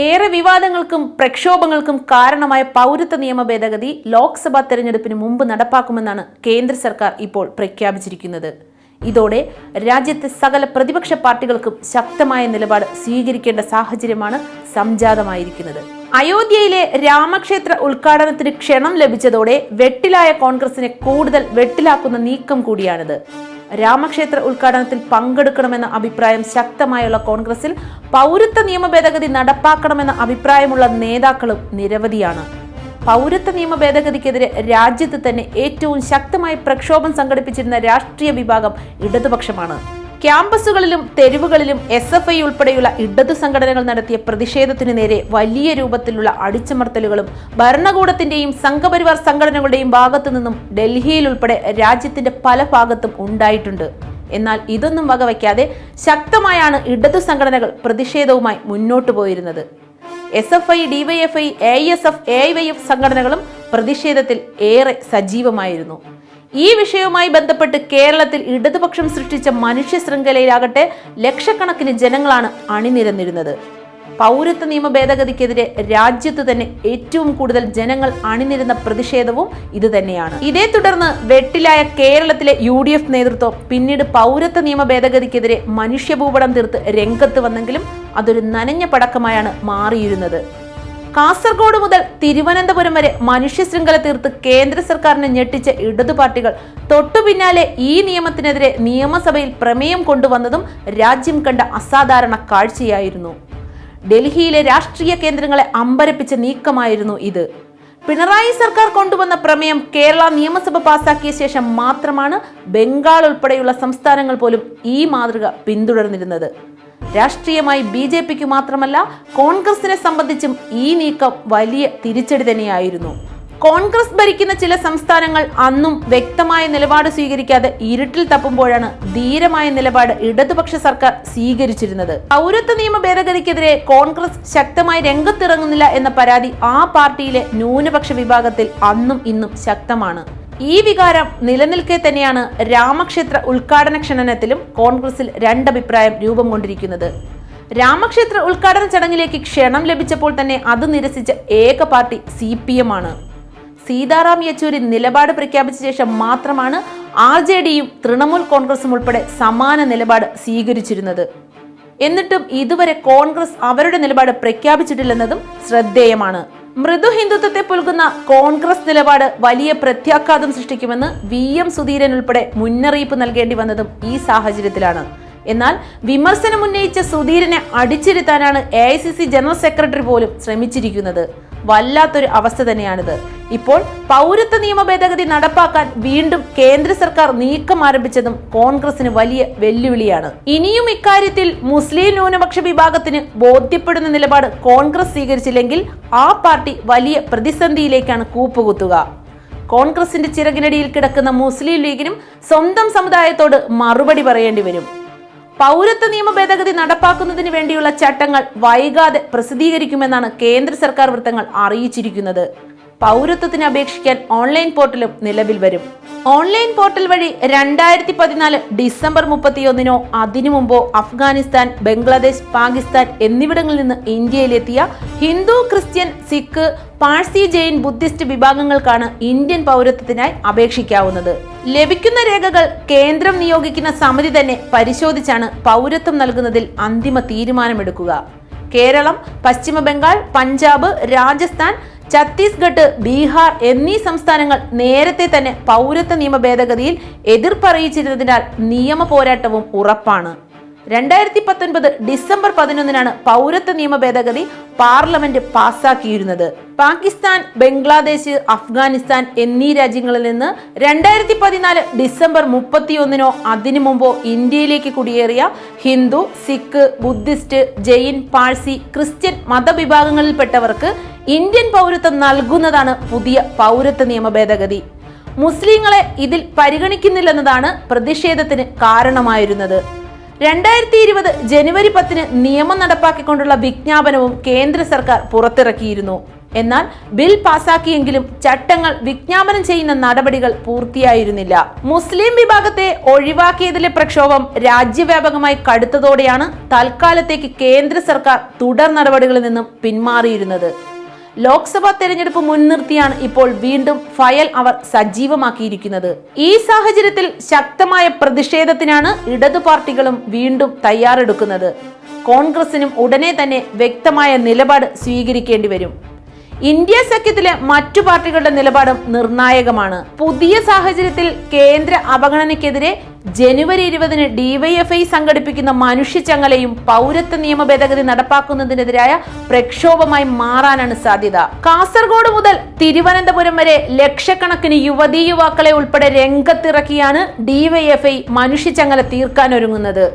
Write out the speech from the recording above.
ഏറെ വിവാദങ്ങൾക്കും പ്രക്ഷോഭങ്ങൾക്കും കാരണമായ പൗരത്വ നിയമ ഭേദഗതി ലോക്സഭാ തെരഞ്ഞെടുപ്പിന് മുമ്പ് നടപ്പാക്കുമെന്നാണ് കേന്ദ്ര സർക്കാർ ഇപ്പോൾ പ്രഖ്യാപിച്ചിരിക്കുന്നത്. ഇതോടെ രാജ്യത്തെ സകല പ്രതിപക്ഷ പാർട്ടികൾക്കും ശക്തമായ നിലപാട് സ്വീകരിക്കേണ്ട സാഹചര്യമാണ് സംജാതമായിരിക്കുന്നത്. അയോധ്യയിലെ രാമക്ഷേത്ര ഉദ്ഘാടനത്തിന് ക്ഷണം ലഭിച്ചതോടെ വെട്ടിലായ കോൺഗ്രസിനെ കൂടുതൽ വെട്ടിലാക്കുന്ന നീക്കം കൂടിയാണിത്. രാമക്ഷേത്ര ഉദ്ഘാടനത്തിൽ പങ്കെടുക്കണമെന്ന അഭിപ്രായം ശക്തമായുള്ള കോൺഗ്രസിൽ പൗരത്വ നിയമ ഭേദഗതി നടപ്പാക്കണമെന്ന അഭിപ്രായമുള്ള നേതാക്കളും നിരവധിയാണ്. പൗരത്വ നിയമ ഭേദഗതിക്കെതിരെ രാജ്യത്ത് തന്നെ ഏറ്റവും ശക്തമായി പ്രക്ഷോഭം സംഘടിപ്പിച്ചിരുന്ന രാഷ്ട്രീയ വിഭാഗം ഇടതുപക്ഷമാണ്. ക്യാമ്പസുകളിലും തെരുവുകളിലും എസ് എഫ് ഐ ഉൾപ്പെടെയുള്ള ഇടതു സംഘടനകൾ നടത്തിയ പ്രതിഷേധത്തിന് നേരെ വലിയ രൂപത്തിലുള്ള അടിച്ചമർത്തലുകളും ഭരണകൂടത്തിന്റെയും സംഘപരിവാർ സംഘടനകളുടെയും ഭാഗത്തു നിന്നും ഡൽഹിയിൽ ഉൾപ്പെടെ രാജ്യത്തിന്റെ പല ഭാഗത്തും ഉണ്ടായിട്ടുണ്ട്. എന്നാൽ ഇതൊന്നും വകവയ്ക്കാതെ ശക്തമായാണ് ഇടതു സംഘടനകൾ പ്രതിഷേധവുമായി മുന്നോട്ടു പോയിരുന്നത്. S F I DYFI A S F A Y F സംഘടനകളും പ്രതിഷേധത്തിൽ ഏറെ സജീവമായിരുന്നു. ഈ വിഷയവുമായി ബന്ധപ്പെട്ട് കേരളത്തിൽ ഇടതുപക്ഷം സൃഷ്ടിച്ച മനുഷ്യ ശൃംഖലയിലാകട്ടെ ലക്ഷക്കണക്കിന് ജനങ്ങളാണ് അണിനിരന്നിരുന്നത്. പൗരത്വ നിയമ ഭേദഗതിക്കെതിരെ രാജ്യത്ത് തന്നെ ഏറ്റവും കൂടുതൽ ജനങ്ങൾ അണിനിരുന്ന പ്രതിഷേധവും ഇത് തന്നെയാണ് ഇതേ തുടർന്ന് വെട്ടിലായ കേരളത്തിലെ യു ഡി എഫ് നേതൃത്വം പിന്നീട് പൗരത്വ നിയമ ഭേദഗതിക്കെതിരെ മനുഷ്യഭൂപടം തീർത്ത് രംഗത്ത് വന്നെങ്കിലും അതൊരു നനഞ്ഞ പടക്കമായാണ് മാറിയിരുന്നത്. കാസർഗോഡ് മുതൽ തിരുവനന്തപുരം വരെ മനുഷ്യ ശൃംഖല തീർത്ത് കേന്ദ്ര സർക്കാരിനെ ഞെട്ടിച്ച ഇടതു പാർട്ടികൾ. തൊട്ടു പിന്നാലെ ഈ നിയമത്തിനെതിരെ നിയമസഭയിൽ പ്രമേയം കൊണ്ടുവന്നതും രാജ്യം കണ്ട അസാധാരണ കാഴ്ചയായിരുന്നു. ഡൽഹിയിലെ രാഷ്ട്രീയ കേന്ദ്രങ്ങളെ അമ്പരപ്പിച്ച നീക്കമായിരുന്നു ഇത്. പിണറായി സർക്കാർ കൊണ്ടുവന്ന പ്രമേയം കേരള നിയമസഭ പാസാക്കിയ ശേഷം മാത്രമാണ് ബംഗാൾ ഉൾപ്പെടെയുള്ള സംസ്ഥാനങ്ങൾ പോലും ഈ മാതൃക പിന്തുടർന്നിരുന്നത്. രാഷ്ട്രീയമായി ബി ജെ പിക്ക് മാത്രമല്ല കോൺഗ്രസിനെ സംബന്ധിച്ചും ഈ നീക്കം വലിയ തിരിച്ചടി തന്നെയായിരുന്നു. കോൺഗ്രസ് ഭരിക്കുന്ന ചില സംസ്ഥാനങ്ങൾ അന്നും വ്യക്തമായ നിലപാട് സ്വീകരിക്കാതെ ഇരുട്ടിൽ തപ്പുമ്പോഴാണ് ധീരമായ നിലപാട് ഇടതുപക്ഷ സർക്കാർ സ്വീകരിച്ചിരുന്നത്. പൗരത്വ നിയമ ഭേദഗതിക്കെതിരെ കോൺഗ്രസ് ശക്തമായി രംഗത്തിറങ്ങുന്നില്ല എന്ന പരാതി ആ പാർട്ടിയിലെ ന്യൂനപക്ഷ വിഭാഗത്തിൽ അന്നും ഇന്നും ശക്തമാണ്. ഈ വികാരം നിലനിൽക്കെ തന്നെയാണ് രാമക്ഷേത്ര ഉദ്ഘാടന ക്ഷണനത്തിലും കോൺഗ്രസിൽ രണ്ടഭിപ്രായം രൂപം കൊണ്ടിരിക്കുന്നത്. രാമക്ഷേത്ര ഉദ്ഘാടന ചടങ്ങിലേക്ക് ക്ഷണം ലഭിച്ചപ്പോൾ തന്നെ അത് നിരസിച്ച ഏക പാർട്ടി സി പി എം ആണ്. സീതാറാം യെച്ചൂരി നിലപാട് പ്രഖ്യാപിച്ച ശേഷം മാത്രമാണ് ആർ ജെ ഡിയും തൃണമൂൽ കോൺഗ്രസും ഉൾപ്പെടെ സമാന നിലപാട് സ്വീകരിച്ചിരുന്നത്. എന്നിട്ടും ഇതുവരെ കോൺഗ്രസ് അവരുടെ നിലപാട് പ്രഖ്യാപിച്ചിട്ടില്ലെന്നതും ശ്രദ്ധേയമാണ്. മൃദു ഹിന്ദുത്വത്തെ പുൽകുന്ന കോൺഗ്രസ് നിലപാട് വലിയ പ്രത്യാഘാതം സൃഷ്ടിക്കുമെന്ന് വി എം സുധീരൻ ഉൾപ്പെടെ മുന്നറിയിപ്പ് നൽകേണ്ടി വന്നതും ഈ സാഹചര്യത്തിലാണ്. എന്നാൽ വിമർശനം ഉന്നയിച്ച സുധീരനെ അടിച്ചിരുത്താനാണ് A I C C general secretary പോലും ശ്രമിച്ചിരിക്കുന്നത്. വല്ലാത്തൊരു അവസ്ഥ തന്നെയാണിത്. ഇപ്പോൾ പൗരത്വ നിയമ ഭേദഗതി നടപ്പാക്കാൻ വീണ്ടും കേന്ദ്ര സർക്കാർ നീക്കം ആരംഭിച്ചതും കോൺഗ്രസിന് വലിയ വെല്ലുവിളിയാണ്. ഇനിയും ഇക്കാര്യത്തിൽ മുസ്ലിം ന്യൂനപക്ഷ വിഭാഗത്തിന് ബോധ്യപ്പെടുന്ന നിലപാട് കോൺഗ്രസ് സ്വീകരിച്ചില്ലെങ്കിൽ ആ പാർട്ടി വലിയ പ്രതിസന്ധിയിലേക്കാണ് കൂപ്പുകുത്തുക. കോൺഗ്രസിന്റെ ചിറകിനടിയിൽ കിടക്കുന്ന മുസ്ലിം ലീഗിനും സ്വന്തം സമുദായത്തോട് മറുപടി പറയേണ്ടി വരും. പൗരത്വ നിയമ ഭേദഗതി നടപ്പാക്കുന്നതിന് വേണ്ടിയുള്ള ചട്ടങ്ങൾ വൈകാതെ പ്രസിദ്ധീകരിക്കുമെന്നാണ് കേന്ദ്ര സർക്കാർ വൃത്തങ്ങൾ അറിയിച്ചിരിക്കുന്നത്. പൗരത്വത്തിന് അപേക്ഷിക്കാൻ ഓൺലൈൻ പോർട്ടലും നിലവിൽ വരും. ഓൺലൈൻ പോർട്ടൽ വഴി രണ്ടായിരത്തി പതിനാല് ഡിസംബർ മുപ്പത്തിയൊന്നിനോ അതിനു മുമ്പോ അഫ്ഗാനിസ്ഥാൻ ബംഗ്ലാദേശ് പാകിസ്ഥാൻ എന്നിവിടങ്ങളിൽ നിന്ന് ഇന്ത്യയിലെത്തിയ ഹിന്ദു ക്രിസ്ത്യൻ സിഖ് പാഴ്സി ജെയിൻ ബുദ്ധിസ്റ്റ് വിഭാഗങ്ങൾക്കാണ് ഇന്ത്യൻ പൗരത്വത്തിനായി അപേക്ഷിക്കാവുന്നത്. ലഭിക്കുന്ന രേഖകൾ കേന്ദ്രം നിയോഗിക്കുന്ന സമിതി തന്നെ പരിശോധിച്ചാണ് പൗരത്വം നൽകുന്നതിൽ അന്തിമ തീരുമാനമെടുക്കുക. കേരളം പശ്ചിമ ബംഗാൾ പഞ്ചാബ് രാജസ്ഥാൻ ഛത്തീസ്ഗഡ് ബീഹാർ എന്നീ സംസ്ഥാനങ്ങൾ നേരത്തെ തന്നെ പൗരത്വ നിയമ ഭേദഗതിയിൽ എതിർപ്പറിയിച്ചിരുന്നതിനാൽ നിയമ പോരാട്ടവും ഉറപ്പാണ്. രണ്ടായിരത്തി പത്തൊൻപത് ഡിസംബർ പതിനൊന്നിനാണ് പൗരത്വ നിയമ ഭേദഗതി പാർലമെന്റ് പാസാക്കിയിരുന്നത് പാകിസ്ഥാൻ ബംഗ്ലാദേശ് അഫ്ഗാനിസ്ഥാൻ എന്നീ രാജ്യങ്ങളിൽ നിന്ന് രണ്ടായിരത്തി പതിനാല് ഡിസംബർ മുപ്പത്തിയൊന്നിനോ അതിനു മുമ്പോ ഇന്ത്യയിലേക്ക് കുടിയേറിയ ഹിന്ദു സിഖ് ബുദ്ധിസ്റ്റ് ജെയിൻ പാഴ്സി ക്രിസ്ത്യൻ മതവിഭാഗങ്ങളിൽപ്പെട്ടവർക്ക് ഇന്ത്യൻ പൗരത്വം നൽകുന്നതാണ് പുതിയ പൗരത്വ നിയമ ഭേദഗതി. മുസ്ലിങ്ങളെ ഇതിൽ പരിഗണിക്കുന്നില്ലെന്നതാണ് പ്രതിഷേധത്തിന് കാരണമായിരുന്നത്. രണ്ടായിരത്തി ഇരുപത് ജനുവരി പത്തിന് നിയമം നടപ്പാക്കിക്കൊണ്ടുള്ള വിജ്ഞാപനവും കേന്ദ്ര സർക്കാർ പുറത്തിറക്കിയിരുന്നു. എന്നാൽ ബിൽ പാസാക്കിയെങ്കിലും ചട്ടങ്ങൾ വിജ്ഞാപനം ചെയ്യുന്ന നടപടികൾ പൂർത്തിയായിരുന്നില്ല. മുസ്ലിം വിഭാഗത്തെ ഒഴിവാക്കിയതിലെ പ്രക്ഷോഭം രാജ്യവ്യാപകമായി കടുത്തതോടെയാണ് തൽക്കാലത്തേക്ക് കേന്ദ്ര സർക്കാർ തുടർ നടപടികളിൽ നിന്നും പിന്മാറിയിരുന്നത്. ലോക്സഭാ തെരഞ്ഞെടുപ്പ് മുൻനിർത്തിയാണ് ഇപ്പോൾ വീണ്ടും ഫയൽ അവർ സജീവമാക്കിയിരിക്കുന്നത്. ഈ സാഹചര്യത്തിൽ ശക്തമായ പ്രതിഷേധത്തിനാണ് ഇടതു പാർട്ടികളും വീണ്ടും തയ്യാറെടുക്കുന്നത്. കോൺഗ്രസിനും ഉടനെ തന്നെ വ്യക്തമായ നിലപാട് സ്വീകരിക്കേണ്ടി വരും. ഇന്ത്യ സഖ്യത്തിലെ മറ്റു പാർട്ടികളുടെ നിലപാടും നിർണായകമാണ്. പുതിയ സാഹചര്യത്തിൽ കേന്ദ്ര അവഗണനയ്ക്കെതിരെ ജനുവരി ഇരുപതിന് ഡിവൈഎഫ്ഐ സംഘടിപ്പിക്കുന്ന മനുഷ്യച്ചങ്ങലയും പൗരത്വ നിയമ ഭേദഗതി നടപ്പാക്കുന്നതിനെതിരായ പ്രക്ഷോഭമായി മാറാനാണ് സാധ്യത. കാസർഗോഡ് മുതൽ തിരുവനന്തപുരം വരെ ലക്ഷക്കണക്കിന് യുവതീ യുവാക്കളെ ഉൾപ്പെടെ രംഗത്തിറക്കിയാണ് ഡിവൈഎഫ്ഐ മനുഷ്യച്ചങ്ങല തീർക്കാനൊരുങ്ങുന്നത്.